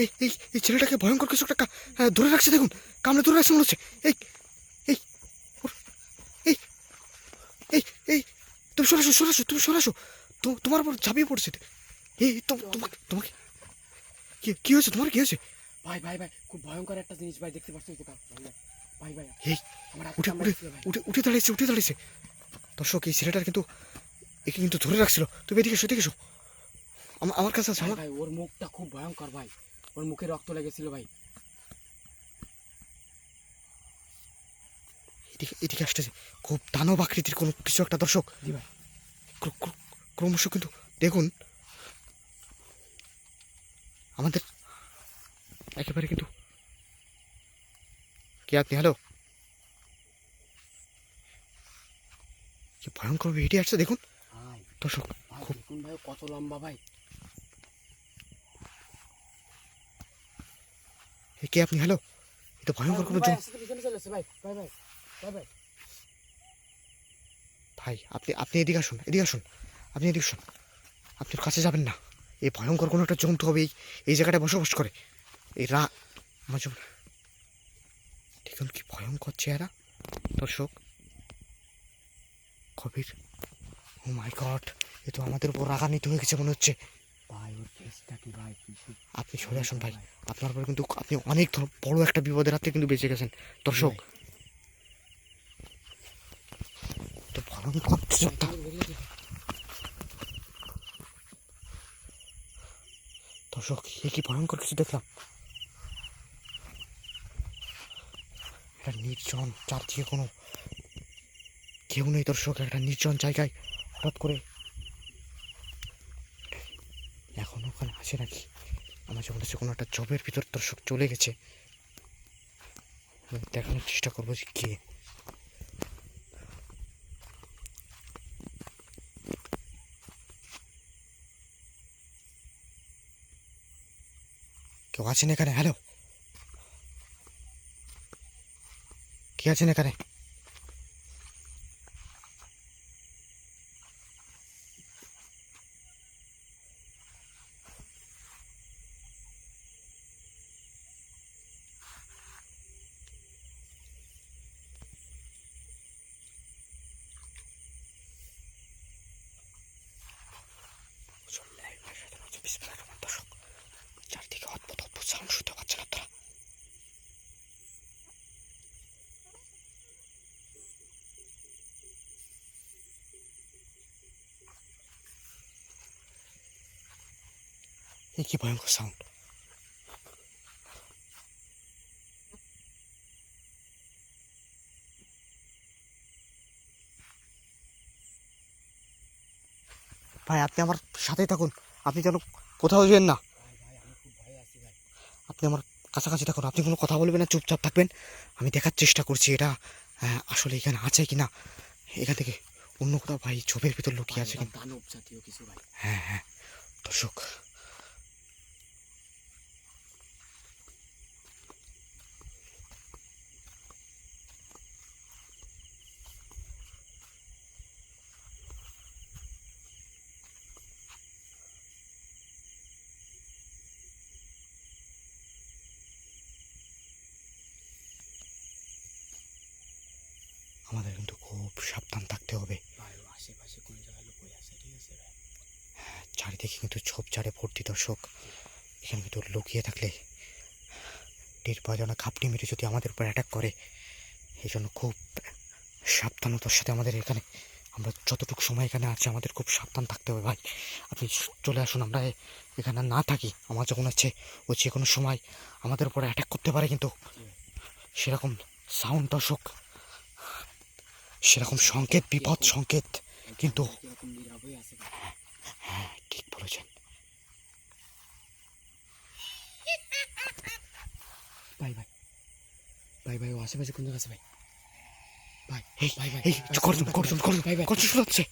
এই এই এই ছেলেটাকে ভয়ঙ্কর কিছু একটা ধরে রাখছে দেখুন। কামড়ে ধরে রাখছে মনে হচ্ছে। এই এই এই এই এই তুমি সরাসো সরাসো তুমি সরাসো তোমার উপর ঝাঁপিয়ে পড়ছে এই তোমাকে তোমাকে। কি হয়েছে তোমার কি হয়েছে? ভাই ভাই ভাই খুব ভয়ঙ্কর একটা জিনিস ভাই দেখতে পাচ্ছিস তো ভাই ভাই, এই উঠে উঠে উঠে উঠে দাঁড়িয়েছে উঠে দাঁড়িয়েছে। দর্শক এই ছেলেটার কিন্তু একে কিন্তু ধরে রাখছিল। তুমি এদিকে এসো এদিকে এসো। আমার আমার কাছে আছে আমার ভাই ওর মুখটা খুব ভয়ঙ্কর ভাই। ওর মুখে রক্ত লেগেছিল ভাই। এদিকে আসতেছে। খুব দানব আকৃতির কোনো কিছু একটা দর্শক। জি ভাই। ক্র- ক্র- ক্রমশ কিন্তু দেখুন আমাদের একেবারে কিন্তু কি আপনি হ্যালো? কি ভয়ঙ্কর ভিডিও আসছে দেখুন। দর্শক খুব ভাই কত লম্বা ভাই। কে আপনি? হ্যালো? এটা ভয়ঙ্কর কোনো ভাই, আপনি আপনি এদিকে আসুন এদিকে আসুন, আপনি এদিকে আসুন। আপনি কাছে যাবেন না। এই ভয়ঙ্কর কোনো একটা জন্তু হবে, এই এই জায়গাটায় বসবাস করে। এই রা আমার যেমন দেখুন কি ভয়ঙ্কর চেহারা। দর্শক কবির ও মাই গড এ তো আমাদের উপর রাগান্বিত হয়ে গেছে মনে হচ্ছে। আপনি সরে আসুন ভাই। আপনার পরে কিন্তু আপনি অনেক বড় একটা বিপদের হাতে কিন্তু বেঁচে গেছেন। দর্শক। তো একটা। দর্শক এ কি ভয়ঙ্কর কিছু দেখলাম। এটা নির্জন চারদিকে কোনো কেউ নেই দর্শক একটা নির্জন জায়গায় হঠাৎ করে এখন ওখানে আছে নাকি? আমার যখন হচ্ছে কোনো একটা জবের ভিতর দর্শক চলে গেছে দেখানোর চেষ্টা করব যে কে। কেউ আছেন এখানে? হ্যালো কে আছেন এখানে? দর্শক চারদিকে সাউন্ড শুনতে পাচ্ছেন আপনারা কি ভয়ঙ্কর সাউন্ড ভাই আপনি আমার সাথেই থাকুন আপনি যেন কোথাও যেন না আপনি আমার কাছাকাছি থাকুন আপনি কোনো কথা বলবেন না চুপচাপ থাকবেন। আমি দেখার চেষ্টা করছি এটা আহ, আসলে এখানে আছে কি না। এখান থেকে অন্য কোথাও ভাই ছবির ভিতর লুকিয়ে আছে কিন্তু। হ্যাঁ হ্যাঁ দর্শক আমাদের কিন্তু খুব সাবধান থাকতে হবে। আশেপাশে কোন জায়গায় লুকিয়ে আছে ঠিক আছে? ভাই চারিদিকে কিন্তু ঝোপঝাড়ে ভর্তি দর্শক। এখানে কিন্তু লুকিয়ে থাকলে টের পাওয়া যায় না খাপটি মেরে যদি আমাদের উপর অ্যাটাক করে এই জন্য খুব সাবধানতার সাথে আমাদের এখানে আমরা যতটুকু সময় এখানে আছে আমাদের খুব সাবধান থাকতে হবে ভাই। আপনি চলে আসুন আমরা এখানে না থাকি আমার যখন আছে ও যে কোনো সময় আমাদের উপরে অ্যাটাক করতে পারে কিন্তু। সেরকম সাউন্ড দর্শক। সেরকম সংকেত বিপদ সংকেত কিন্তু হয়ে ঠিক বলেছেন। ভাই ভাই। ভাই ভাই ও আশেপাশে কোন জায়গা আছে ভাই? ভাই ভাই ভাই। এই করুন করুন করুন ভাই ভাই। করুন শোনাচ্ছে